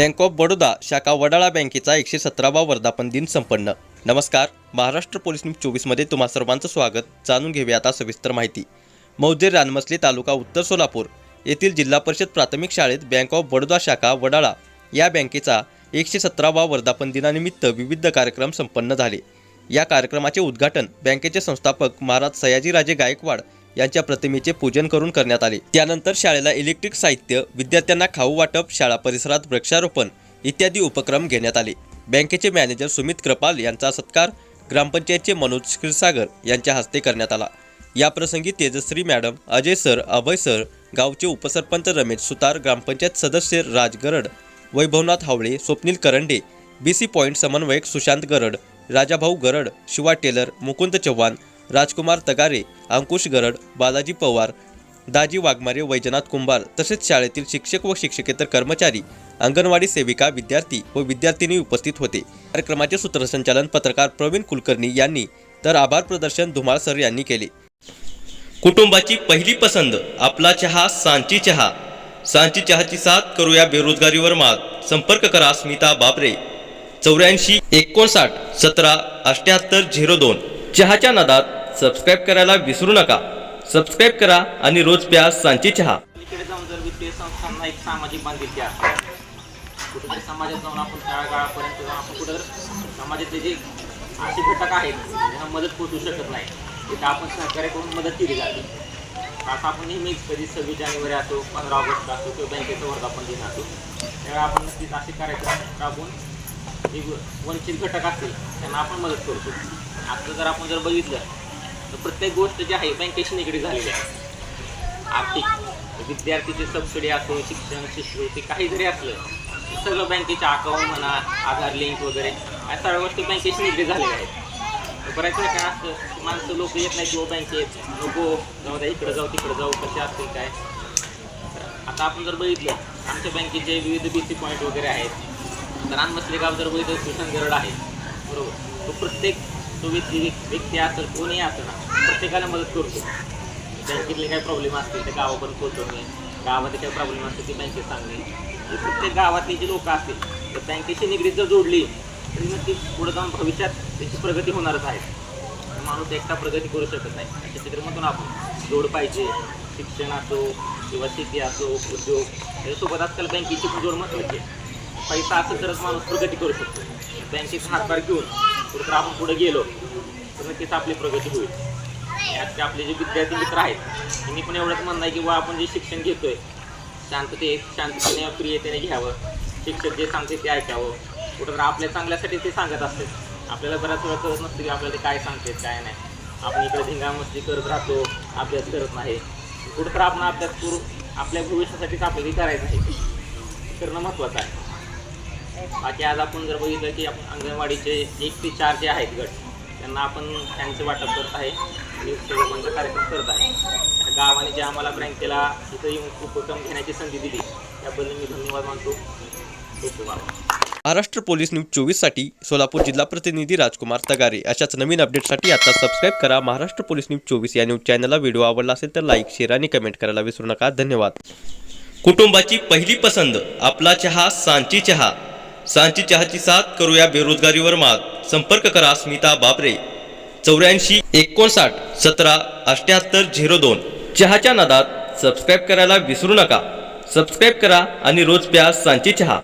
Bank of Baroda शाखा वडाळा बँकेचा एकशे सतरावा वर्धापन दिन संपन्न. नमस्कार महाराष्ट्र पोलीस न्यूज चोवीसमध्ये तुम्हा सर्वांचं स्वागत. जाणून घेऊया आता सविस्तर माहिती. मौजे रानमसले तालुका उत्तर सोलापूर येथील जिल्हा परिषद प्राथमिक शाळेत बँक ऑफ बडोदा शाखा वडाळा या बँकेचा एकशे सतरावा वर्धापन दिनानिमित्त विविध कार्यक्रम संपन्न झाले. या कार्यक्रमाचे उद्घाटन बँकेचे संस्थापक महाराज सयाजीराजे गायकवाड यांच्या प्रतिमेचे पूजन करून करण्यात आले. त्यानंतर शाळेला इलेक्ट्रिक साहित्य विद्यार्थ्यांना खाऊ वाटप शाळा परिसरात वृक्षारोपण इत्यादी उपक्रम घेण्यात आले. बँकेचे मॅनेजर सुमित कृपाल यांचा सत्कार ग्रामपंचायतचे मनोज क्षीरसागर यांच्या हस्ते करण्यात आला. याप्रसंगी Tejashri madam Ajay sir Abhay sir गावचे उपसरपंच रमेश सुतार ग्रामपंचायत सदस्य Raj Garad Vaibhavnath Havale Swapnil Karande B C point समन्वयक सुशांत गरड राजाभाऊ गरड शिवा टेलर मुकुंद चव्हाण राजकुमार तगारे अंकुश गरड बालाजी पवार दाजी वाघमारे वैजनाथ कुंभार तसेच शाळेतील शिक्षक व शिक्षकेतर कर्मचारी अंगणवाडी सेविका विद्यार्थी व विद्यार्थिनी उपस्थित होते. कार्यक्रमाचे सूत्रसंचालन पत्रकार प्रवीण कुलकर्णी यांनी तर आभार प्रदर्शन धुमाळ सर यांनी केले. कुटुंबाची पहिली पसंत आपला चहा सांची चहा. सांची चहाची साथ करूया बेरोजगारीवर मात. संपर्क करा स्मिता बाबरे. चौऱ्याऐंशी एकोणसाठ सतरा अठ्याहत्तर झिरो दोन. चहाच्या नादात सबस्क्राईब करायला विसरू नका. सबस्क्राईब करा आणि रोज प्या सांची चहा. इकडे जाऊन जर वित्तीय संस्थांना एक सामाजिक बांधिलकी असते कुठेतरी समाजात जाऊन आपण तळागाळापर्यंत जाऊन आपण कुठं समाजातले जे असे घटक आहेत त्यांना मदत पोचू शकत नाही. तिथं आपण सहकार्य करून मदत केली जाते. आता आपण नेहमीच कधी सव्वीस जानेवारी असो पंधरा ऑगस्ट असो किंवा बँकेचं वर्धापन दिन असो त्यावेळी आपण नक्कीच असे कार्यक्रम राबवून जे वंचित घटक असतील त्यांना आपण मदत करतो आता जर आपण जर बघितलं प्रत्येक गोष्ट जी आहे बँकेशी निगडीत झालेली आहे. आर्थिक विद्यार्थीची सबसिडी असो शिक्षण शिष्यवृत्ती काही जरी असलं सगळं बँकेच्या अकाउंट म्हणा आधार लिंक वगैरे या सगळ्या गोष्टी बँकेशी निगडीत झालेल्या आहेत. तर बऱ्याच वेळा काय असतं माणसं लोक येत नाही किंवा बँकेत नको जाऊ द्या इकडं जाऊ तिकडं जाऊ कसे असतील काय? तर आता आपण जर बघितलं आमच्या बँकेचे विविध बी सी पॉईंट वगैरे आहेत तर रानमसले गाव जर बघितलं सुशांत गरड आहे बरोबर? तो प्रत्येक तो व्यक्ती व्यक्ती असेल कोणीही असेल ना प्रत्येकाला मदत करतो. बँकेतले काही प्रॉब्लेम असतील ते गावापर्यंत पोहोचवणे गावामध्ये काही प्रॉब्लेम असतील ते बँकेत सांगणे हे प्रत्येक गावातली जी लोकं असतील तर बँकेशी निगडीत जर जोडली तरी नक्की पुढे जाऊन भविष्यात त्याची प्रगती होणारच आहे. माणूस एकटा प्रगती करू शकत नाही. अशा चित्रमधून आपण जोड पाहिजे. शिक्षण असो किंवा शेती असो उद्योग याच्यासोबत आजकाल बँकेची पण जोड महत्त्वाची आहे. पैसा असेल तरच माणूस प्रगती करू शकतो. बँकेत हातभार घेऊन कुठं आपण पुढे गेलो तर नक्कीच आपली प्रगती होईल. यात आपले जे विद्यार्थी मित्र आहेत त्यांनी पण एवढंच म्हणणं आहे की बा आपण जे शिक्षण घेतोय शांतते शांततेने प्रियतेने घ्यावं. शिक्षक जे सांगते ते ऐकावं. कुठं तर आपल्या चांगल्यासाठी ते सांगत असते. आपल्याला बऱ्याच वेळा कळत नसतं की आपल्याला ते काय सांगतात काय नाही. आपण इकडे धिंगामस्ती करत राहतो अभ्यास करत नाही. कुठं तर आपण अभ्यास करू आपल्या भविष्यासाठीच आपल्याला करायचं आहे. करणं महत्त्वाचं आहे. बाकी आज आपण जर बघितलं की आपण अंगणवाडीचे एक ते चार जे आहेत गट त्यांना आपण त्यांचं वाटप करत आहे. आणि सेवकांचा कार्यक्रम करत आहे. या गावाने जे आम्हाला बँकेला इथं येऊन उपक्रम घेण्याची संधी दिली. त्याबद्दल मी धन्यवाद मानतो. खूप खूप आभार महाराष्ट्र पोलीस न्यूज चोवीससाठी सोलापूर जिल्हा प्रतिनिधी राजकुमार तगारे अशाच नवीन अपडेटसाठी आता सबस्क्राईब करा महाराष्ट्र पोलीस न्यूज चोवीस या न्यूज चॅनलला व्हिडिओ आवडला असेल तर लाईक शेअर आणि कमेंट करायला विसरू नका. धन्यवाद. कुटुंबाची पहिली पसंत आपला चहा सांची चहा. सांची चहाची साथ करूया बेरोजगारीवर मात. संपर्क करा स्मिता बाबरे चौऱ्याऐंशी एकोणसाठ सतरा अठ्याहत्तर झिरो दोन. चहाच्या नादात सबस्क्राईब करायला विसरू नका. सबस्क्राईब करा आणि रोज प्या सांची चहा.